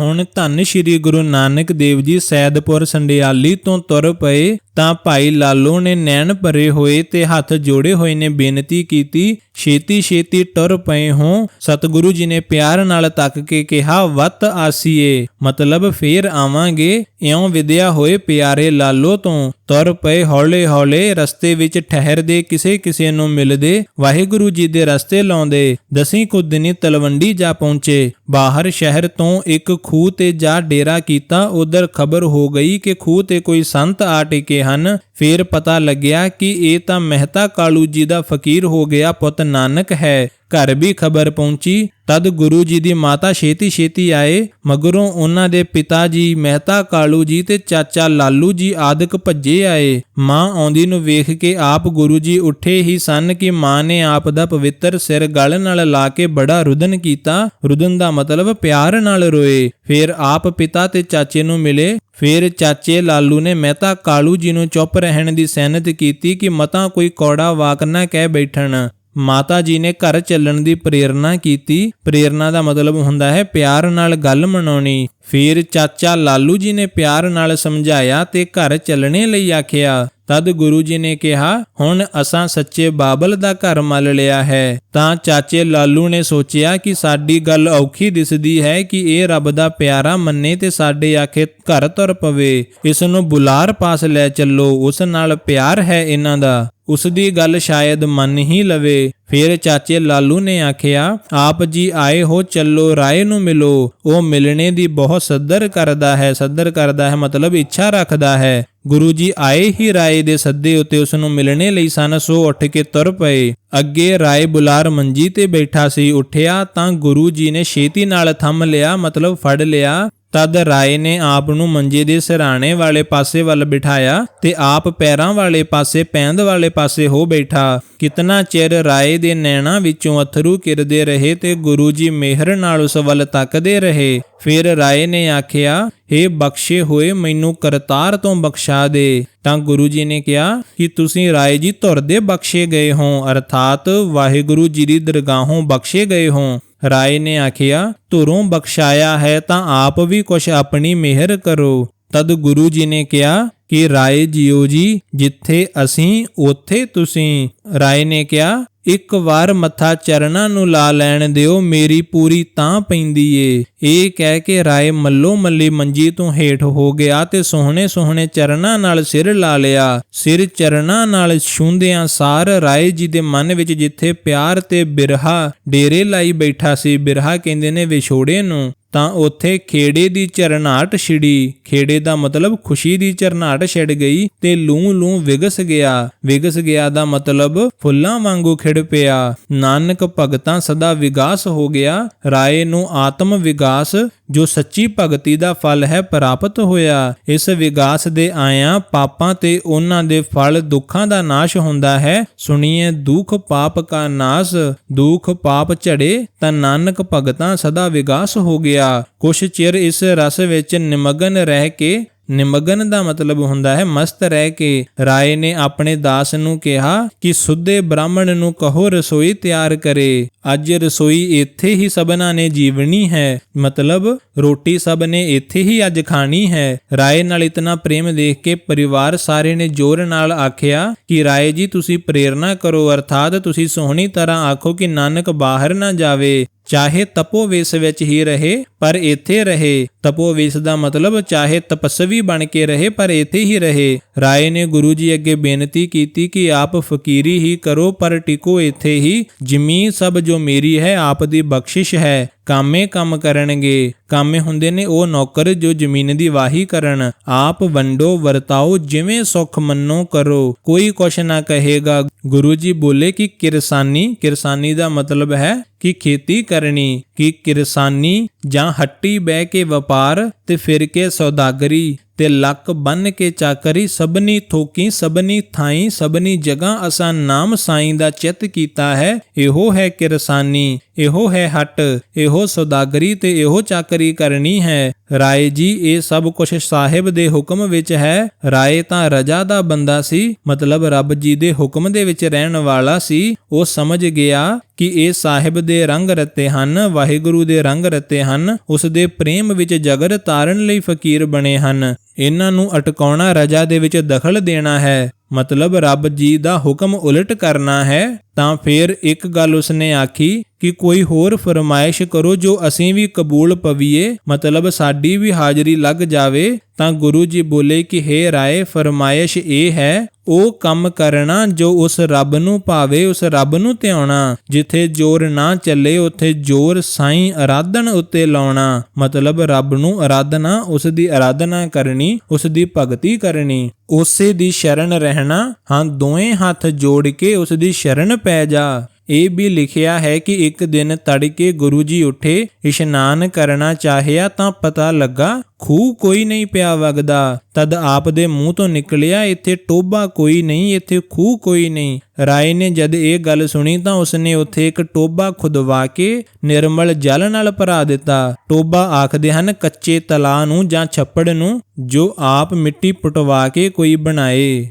ਹੁਣ ਧੰਨ ਸ਼੍ਰੀ ਗੁਰੂ ਨਾਨਕ ਦੇਵ ਜੀ ਸੈਦਪੁਰ ਸੰਡਿਆਲੀ ਤੋਂ ਤੁਰ ਪਏ ਤਾਂ ਭਾਈ ਲਾਲੋ ਨੇ ਨੈਣ ਭਰੇ ਹੋਏ ਤੇ ਹੱਥ ਜੋੜੇ ਹੋਏ ਨੇ ਬੇਨਤੀ ਕੀਤੀ, ਛੇਤੀ ਛੇਤੀ ਟੁਰ ਪਏ ਹੋ। ਸਤਿਗੁਰੂ ਜੀ ਨੇ ਪਿਆਰ ਨਾਲ ਤੱਕ ਕੇ ਕਿਹਾ, ਵਤ ਆਸੀਏ। ਮਤਲਬ ਫੇਰ ਆਵਾਂਗੇ, ਇਉਂ ਵਿਦਿਆ ਹੋਏ ਪਿਆਰੇ ਲਾਲੋ ਤੋਂ। ਤੁਰ ਪਏ ਹੌਲੇ ਹੌਲੇ, ਰਸਤੇ ਵਿੱਚ ਠਹਿਰਦੇ ਕਿਸੇ ਕਿਸੇ ਨੂੰ ਮਿਲਦੇ। ਵਾਹਿਗੁਰੂ ਜੀ ਦੇ ਰਸਤੇ ਲਾਉਂਦੇ, ਦਸੀਂ ਕੁ ਦਿਨੀ ਤਲਵੰਡੀ ਜਾ ਪਹੁੰਚੇ। ਬਾਹਰ ਸ਼ਹਿਰ ਤੋਂ ਇੱਕ ਖੂਹ ਤੇ ਜਾ ਡੇਰਾ ਕੀਤਾ, ਉਧਰ ਖਬਰ ਹੋ ਗਈ ਕਿ ਖੂਹ ਤੇ ਕੋਈ ਸੰਤ ਆ ਟਿਕੇ ਹਨ। ਫੇਰ ਪਤਾ ਲੱਗਿਆ ਕਿ ਇਹ ਤਾਂ ਮਹਿਤਾ ਕਾਲੂ ਜੀ ਦਾ ਫਕੀਰ ਹੋ ਗਿਆ ਪੁੱਤ ਨਾਨਕ ਹੈ। ਘਰ ਵੀ ਖਬਰ ਪਹੁੰਚੀ। ਤਦ ਗੁਰੂ ਜੀ ਦੀ ਮਾਤਾ ਛੇਤੀ ਛੇਤੀ ਆਏ। ਮਗਰੋਂ ਉਹਨਾਂ ਦੇ ਪਿਤਾ ਜੀ ਮਹਿਤਾ, ਕਾਲੂ ਜੀ ਤੇ ਚਾਚਾ ਲਾਲੂ ਜੀ ਆਦਿਕ ਭੱਜੇ ਆਏ। ਮਾਂ ਆਉਂਦੀ ਨੂੰ ਵੇਖ ਕੇ ਆਪ ਗੁਰੂ ਜੀ ਉੱਠੇ ਹੀ ਸਨ ਕਿ ਮਾਂ ਨੇ ਆਪ ਦਾ ਪਵਿੱਤਰ ਸਿਰ ਗਲ ਨਾਲ ਲਾ ਕੇ ਬੜਾ ਰੁਦਨ ਕੀਤਾ। ਰੁਦਨ ਦਾ ਮਤਲਬ ਪਿਆਰ ਨਾਲ ਰੋਏ। ਫਿਰ ਆਪ ਪਿਤਾ ਤੇ ਚਾਚੇ ਨੂੰ ਮਿਲੇ। ਫਿਰ ਚਾਚੇ ਲਾਲੂ ਨੇ ਮਹਿਤਾ, ਕਾਲੂ ਜੀ ਨੂੰ ਚੁੱਪ ਰਹਿਣ ਦੀ ਸੈਨਤ ਕੀਤੀ ਕਿ ਮਤਾ ਕੋਈ ਕੌੜਾ ਵਾਕ ਨਾ ਕਹਿ ਬੈਠਣ। ਮਾਤਾ ਜੀ ਨੇ ਘਰ ਚੱਲਣ ਦੀ ਪ੍ਰੇਰਣਾ ਕੀਤੀ। ਪ੍ਰੇਰਣਾ ਦਾ ਮਤਲਬ ਹੁੰਦਾ ਹੈ ਪਿਆਰ ਨਾਲ ਗੱਲ ਮਨਾਉਣੀ। ਫਿਰ ਚਾਚਾ ਲਾਲੂ ਜੀ ਨੇ ਪਿਆਰ ਨਾਲ ਸਮਝਾਇਆ ਤੇ ਘਰ ਚੱਲਣੇ ਲਈ ਆਖਿਆ। ਤਦ ਗੁਰੂ ਜੀ ਨੇ ਕਿਹਾ, ਹੁਣ ਅਸਾਂ ਸੱਚੇ ਬਾਬਲ ਦਾ ਘਰ ਮੱਲ ਲਿਆ ਹੈ। ਤਾਂ ਚਾਚੇ ਲਾਲੂ ਨੇ ਸੋਚਿਆ ਕਿ ਸਾਡੀ ਗੱਲ ਔਖੀ ਦਿਸਦੀ ਹੈ ਕਿ ਇਹ ਰੱਬ ਦਾ ਪਿਆਰਾ ਮੰਨੇ ਤੇ ਸਾਡੇ ਆਖੇ ਘਰ ਤੁਰ ਪਵੇ। ਇਸ ਨੂੰ ਬੁਲਾਰ ਪਾਸ ਲੈ ਚੱਲੋ, ਉਸ ਨਾਲ ਪਿਆਰ ਹੈ ਇਹਨਾਂ ਦਾ। ਉਸ ਦੀ ਗੱਲ ਸ਼ਾਇਦ ਮੰਨ ਹੀ ਲਵੇ। ਫਿਰ ਚਾਚੇ ਲਾਲੂ ਨੇ ਆਖਿਆ, ਆਪ ਜੀ ਆਏ ਹੋ, ਚੱਲੋ, ਰਾਏ ਨੂੰ ਮਿਲੋ। ਉਹ ਮਿਲਣੇ ਦੀ ਬਹੁਤ ਸੱਦਰ ਕਰਦਾ ਹੈ, ਸੱਦਰ ਕਰਦਾ ਹੈ ਮਤਲਬ ਇੱਛਾ ਰੱਖਦਾ ਹੈ। ਗੁਰੂ ਜੀ ਆਏ ਹੀ ਰਾਏ ਦੇ ਸੱਦੇ ਉਤੇ ਉਸ ਨੂੰ ਮਿਲਣੇ ਲਈ ਸਨ, ਸੋ ਉੱਠ ਕੇ ਤੁਰ ਪਏ। ਅੱਗੇ ਰਾਏ ਬੁਲਾਰ ਮੰਜੀ ਤੇ ਬੈਠਾ ਸੀ, ਉੱਠਿਆ ਤਾਂ ਗੁਰੂ ਜੀ ਨੇ ਛੇਤੀ ਨਾਲ ਥੰਮ ਲਿਆ, ਮਤਲਬ ਫੜ ਲਿਆ। ਤਦ ਰਾਏ ਨੇ ਆਪ ਨੂੰ ਮੰਜੇ ਦੇ ਸਿਰਾਣੇ ਵਾਲੇ ਪਾਸੇ ਵੱਲ ਬਿਠਾਇਆ ਤੇ ਆਪ ਪੈਰਾਂ ਵਾਲੇ ਪਾਸੇ, ਪੈਂਦ ਵਾਲੇ ਪਾਸੇ ਹੋ ਬੈਠਾ। ਕਿਤਨਾ ਚਿਰ ਰਾਏ ਦੇ ਨੈਣਾ ਵਿੱਚੋਂ ਅਥਰੂ ਕਿਰਦੇ ਰਹੇ ਤੇ ਗੁਰੂ ਜੀ ਮਿਹਰ ਨਾਲ ਉਸ ਵੱਲ ਤੱਕਦੇ ਰਹੇ। ਫਿਰ ਰਾਏ ਨੇ ਆਖਿਆ हे ਬਖਸ਼ੇ ਹੋਏ, ਮੈਨੂੰ ਕਰਤਾਰ ਤੋਂ ਬਖਸ਼ਾ ਦੇ। ਤਾਂ ਗੁਰੂ ਜੀ ਨੇ ਕਿਹਾ ਕਿ ਤੁਸੀਂ ਰਾਏ ਜੀ ਧੁਰ ਦੇ ਬਖਸ਼ੇ ਗਏ ਹੋ, ਅਰਥਾਤ ਵਾਹਿਗੁਰੂ ਜੀ ਦੀ ਦਰਗਾਹੋਂ ਬਖਸ਼ੇ ਗਏ ਹੋ। ਰਾਏ ਨੇ ਆਖਿਆ, ਧੁਰੋਂ ਬਖਸ਼ਾਇਆ ਹੈ ਤਾਂ ਆਪ ਵੀ ਕੁਛ ਆਪਣੀ ਮਿਹਰ ਕਰੋ। ਤਦ ਗੁਰੂ ਜੀ ਨੇ ਕਿਹਾ ਕਿ ਰਾਏ ਜੀਓ ਜੀ, ਜਿੱਥੇ ਅਸੀਂ, ਉੱਥੇ ਤੁਸੀਂ। ਰਾਏ ਨੇ ਕਿਹਾ ਇੱਕ ਵਾਰ ਮੱਥਾ ਚਰਨਾਂ ਨੂੰ ਲਾ ਲੈਣ ਦਿਓ, ਮੇਰੀ ਪੂਰੀ ਤਾਂ ਪੈਂਦੀ ਏ। ਇਹ ਕਹਿ ਕੇ ਰਾਏ ਮੱਲੋ ਮੱਲੀ ਮੰਜੀ ਤੋਂ ਹੇਠ ਹੋ ਗਿਆ ਤੇ ਸੋਹਣੇ ਸੋਹਣੇ ਚਰਨਾਂ ਨਾਲ ਸਿਰ ਲਾ ਲਿਆ। ਸਿਰ ਚਰਨਾਂ ਨਾਲ ਛੂੰਦਿਆਂ ਸਾਰ ਰਾਏ ਜੀ ਦੇ ਮਨ ਵਿੱਚ ਜਿੱਥੇ ਪਿਆਰ ਤੇ ਬਿਰਹਾ ਡੇਰੇ ਲਾਈ ਬੈਠਾ ਸੀ, ਬਿਰਹਾ ਕਹਿੰਦੇ ਨੇ ਵਿਛੋੜੇ ਨੂੰ। ਤਾਂ ਉੱਥੇ ਖੇੜੇ ਦੀ ਚਰਨਾਟ ਛਿੜੀ। ਖੇੜੇ ਦਾ ਮਤਲਬ ਖੁਸ਼ੀ ਦੀ ਚਰਨਾਟ ਛਿੜ ਗਈ ਤੇ ਲੂ ਲੂ ਵਿਗਸ ਗਿਆ। ਵਿਗਸ ਗਿਆ ਦਾ ਮਤਲਬ ਫੁੱਲਾਂ ਵਾਂਗੂ ਖਿੜ ਪਿਆ। ਨਾਨਕ ਭਗਤਾਂ ਸਦਾ ਵਿਗਾਸ ਹੋ ਗਿਆ। ਰਾਏ ਨੂੰ ਆਤਮ ਵਿਗਾਸ, ਜੋ ਸੱਚੀ ਭਗਤੀ ਦਾ ਫਲ ਹੈ, ਪ੍ਰਾਪਤ ਹੋਇਆ। ਇਸ ਵਿਗਾਸ ਦੇ ਆਇਆਂ ਪਾਪਾਂ ਤੇ ਉਹਨਾਂ ਦੇ ਫਲ ਦੁੱਖਾਂ ਦਾ ਨਾਸ਼ ਹੁੰਦਾ ਹੈ। ਸੁਣੀਏ ਦੁੱਖ ਪਾਪ ਕਾ ਨਾਸ, ਦੁੱਖ ਪਾਪ ਝੜੇ, ਤਾਂ ਨਾਨਕ ਭਗਤਾਂ ਸਦਾ ਵਿਗਾਸ ਹੋ ਗਿਆ। ਕੁਛ ਚਿਰ ਇਸ ਰਸ ਵਿੱਚ ਨਿਮਗਨ ਰਹਿ ਕੇ, ਨਿਮਗਨ ਦਾ ਮਤਲਬ ਹੁੰਦਾ ਹੈ ਮਸਤ ਰਹਿ ਕੇ। ਰਾਏ ਨੇ ਆਪਣੇ ਦਾਸ ਨੂੰ ਕਿਹਾ ਕਿ ਸੁੱਧੇ ਬ੍ਰਾਹਮਣ ਨੂੰ ਕਹੋ ਰਸੋਈ ਤਿਆਰ ਕਰੇ। ਅੱਜ ਰਸੋਈ ਇੱਥੇ ਹੀ ਸਭਨਾ ਨੇ ਜੀਵਣੀ ਹੈ। ਮਤਲਬ ਰੋਟੀ ਸਭ ਨੇ ਇੱਥੇ ਹੀ ਅੱਜ ਖਾਣੀ ਹੈ। ਰਾਏ ਨਾਲ ਇਤਨਾ ਪ੍ਰੇਮ ਦੇਖ ਕੇ ਪਰਿਵਾਰ ਸਾਰੇ ਨੇ ਜ਼ੋਰ ਨਾਲ ਆਖਿਆ ਕਿ ਰਾਏ ਜੀ, ਤੁਸੀਂ ਪ੍ਰੇਰਣਾ ਕਰੋ, ਅਰਥਾਤ ਤੁਸੀਂ ਸੋਹਣੀ ਤਰ੍ਹਾਂ ਆਖੋ ਕਿ ਨਾਨਕ ਬਾਹਰ ਨਾ ਜਾਵੇ। ਚਾਹੇ ਤਪੋਵੇਸ ਵਿੱਚ ਹੀ ਰਹੇ, ਪਰ ਇੱਥੇ ਰਹੇ। ਤਪੋ ਤਪੋਵੇਸ ਦਾ ਮਤਲਬ ਚਾਹੇ ਤਪਸਵੀ ਬਣ ਕੇ ਰਹੇ, ਪਰ ਇੱਥੇ ਹੀ ਰਹੇ। ਰਾਏ ਨੇ ਗੁਰੂ ਜੀ ਅੱਗੇ ਬੇਨਤੀ ਕੀਤੀ ਕਿ ਆਪ ਫਕੀਰੀ ਹੀ ਕਰੋ, ਪਰ ਟਿਕੋ ਇੱਥੇ ਹੀ। ਜ਼ਮੀਨ ਸਭ ਜੋ ਮੇਰੀ ਹੈ ਆਪ ਦੀ ਬਖਸ਼ਿਸ਼ ਹੈ। ਕਾਮੇ ਕੰਮ ਕਰਨਗੇ। ਕਾਮੇ ਹੁੰਦੇ ਨੇ ਉਹ ਨੌਕਰ ਜੋ ਜ਼ਮੀਨ ਦੀ ਵਾਹੀ ਕਰਨ। ਆਪ ਵੰਡੋ, ਵਰਤਾਓ, ਜਿਵੇਂ ਸੁਖ ਮੰਨੋ, ਕਰੋ। ਕੋਈ ਕੁਛ ਨਾ ਕਹੇਗਾ। ਗੁਰੂ ਜੀ ਬੋਲੇ ਕਿ ਕਿਰਸਾਨੀ ਕਿਰਸਾਨੀ ਦਾ ਮਤਲਬ ਹੈ ਕਿ ਖੇਤੀ ਕਰਨੀ, ਕਿ ਕਿਰਸਾਨੀ ਜਾਂ ਹੱਟੀ ਬਹਿ ਕੇ ਵਪਾਰ ਤੇ ਫਿਰ ਕੇ ਸੌਦਾਗਰੀ ਤੇ ਲੱਕ ਬੰਨ ਕੇ ਚਾਕਰੀ। ਸਭਨੀ ਥੋਕੀ, ਸਭਨੀ ਥਾਈ, ਸਭਨੀ ਜਗ੍ਹਾ ਅਸਾਂ ਨਾਮ ਸਾਈਂ ਦਾ ਚਿੱਤ ਕੀਤਾ ਹੈ। ਇਹੋ ਹੈ ਕਿਰਸਾਨੀ, ਇਹੋ ਹੈ ਹੱਟ, ਇਹੋ ਇਹੋ ਸੌਦਾਗਰੀ ਤੇ ਇਹੋ ਚਾਕਰੀ ਕਰਨੀ ਹੈ। ਰਾਏ ਜੀ, ਇਹ ਸਭ ਕੁਝ ਸਾਹਿਬ ਦੇ ਹੁਕਮ ਵਿੱਚ ਹੈ। ਰਾਏ ਤਾਂ ਰਜਾ ਦਾ ਬੰਦਾ ਸੀ, ਮਤਲਬ ਰੱਬ ਜੀ ਦੇ ਹੁਕਮ ਦੇ ਵਿੱਚ ਰਹਿਣ ਵਾਲਾ ਸੀ। ਉਹ ਸਮਝ ਗਿਆ ਕਿ ਇਹ ਸਾਹਿਬ ਦੇ ਰੰਗ ਰਤੇ ਹਨ, ਵਾਹਿਗੁਰੂ ਦੇ ਰੰਗ ਰਤੇ ਹਨ, ਉਸ ਦੇ ਪ੍ਰੇਮ ਵਿੱਚ ਜਗਰ ਤਾਰਨ ਲਈ ਫਕੀਰ ਬਣੇ ਹਨ। ਇਹਨਾਂ ਨੂੰ ਅਟਕਾਉਣਾ ਰਜਾ ਦੇ ਵਿੱਚ ਦਖਲ ਦੇਣਾ ਹੈ। ਮਤਲਬ ਰੱਬ ਜੀ ਦਾ ਹੁਕਮ ਉਲਟ ਕਰਨਾ ਹੈ। ਤਾਂ ਫਿਰ ਇੱਕ ਗੱਲ ਉਸਨੇ ਆਖੀ ਕਿ ਕੋਈ ਹੋਰ ਫਰਮਾਇਸ਼ ਕਰੋ ਜੋ ਅਸੀਂ ਵੀ ਕਬੂਲ ਪਵੀਏ, ਮਤਲਬ ਸਾਡੀ ਵੀ ਹਾਜ਼ਰੀ ਲੱਗ ਜਾਵੇ। ਤਾਂ ਗੁਰੂ ਜੀ ਬੋਲੇ ਕਿ, ਹੇ ਰਾਏ, ਫਰਮਾਇਸ਼ ਇਹ ਹੈ, ਉਹ ਕੰਮ ਕਰਨਾ ਜੋ ਉਸ ਰੱਬ ਨੂੰ ਭਾਵੇ, ਉਸ ਰੱਬ ਨੂੰ ਧਿਆਉਣਾ, ਜਿੱਥੇ ਜ਼ੋਰ ਨਾ ਚੱਲੇ, ਉੱਥੇ ਜ਼ੋਰ ਸਾਈਂ ਆਰਾਧਨ ਉੱਤੇ ਲਾਉਣਾ। ਮਤਲਬ ਰੱਬ ਨੂੰ ਆਰਾਧਨਾ ਉਸ ਦੀ ਆਰਾਧਨਾ ਕਰਨੀ ਉਸ ਦੀ ਭਗਤੀ ਕਰਨੀ। ਉਸੇ ਦੀ ਸ਼ਰਨ ਰਹਿਣਾ, ਹਾਂ, ਦੋਵੇਂ ਹੱਥ ਜੋੜ ਕੇ ਉਸ ਦੀ ਸ਼ਰਨ ਪੈ ਜਾ। ਇਹ ਵੀ ਲਿਖਿਆ ਹੈ ਕਿ ਇੱਕ ਦਿਨ ਤੜਕੇ ਗੁਰੂ ਜੀ ਉੱਠੇ, ਇਸ਼ਨਾਨ ਕਰਨਾ ਚਾਹਿਆ ਤਾਂ ਪਤਾ ਲੱਗਾ, ਖੂਹ ਕੋਈ ਨਹੀਂ ਪਿਆ ਵਗਦਾ। ਤਦ ਆਪ ਦੇ ਮੂੰਹ ਤੋਂ ਨਿਕਲਿਆ, ਇੱਥੇ ਟੋਬਾ ਕੋਈ ਨਹੀਂ, ਇੱਥੇ ਖੂਹ ਕੋਈ ਨਹੀਂ। ਰਾਏ ਨੇ ਜਦ ਇਹ ਗੱਲ ਸੁਣੀ ਤਾਂ ਉਸਨੇ ਉੱਥੇ ਇੱਕ ਟੋਬਾ ਖੁਦਵਾ ਕੇ ਨਿਰਮਲ ਜਲ ਨਾਲ ਭਰਾ ਦਿੱਤਾ। ਟੋਬਾ ਆਖਦੇ ਹਨ, ਕੱਚੇ ਤਲਾ ਨੂੰ ਜਾਂ ਛੱਪੜ ਨੂੰ ਜੋ ਆਪ ਮਿੱਟੀ ਪੁਟਵਾ ਕੇ ਕੋਈ ਬਣਾਏ।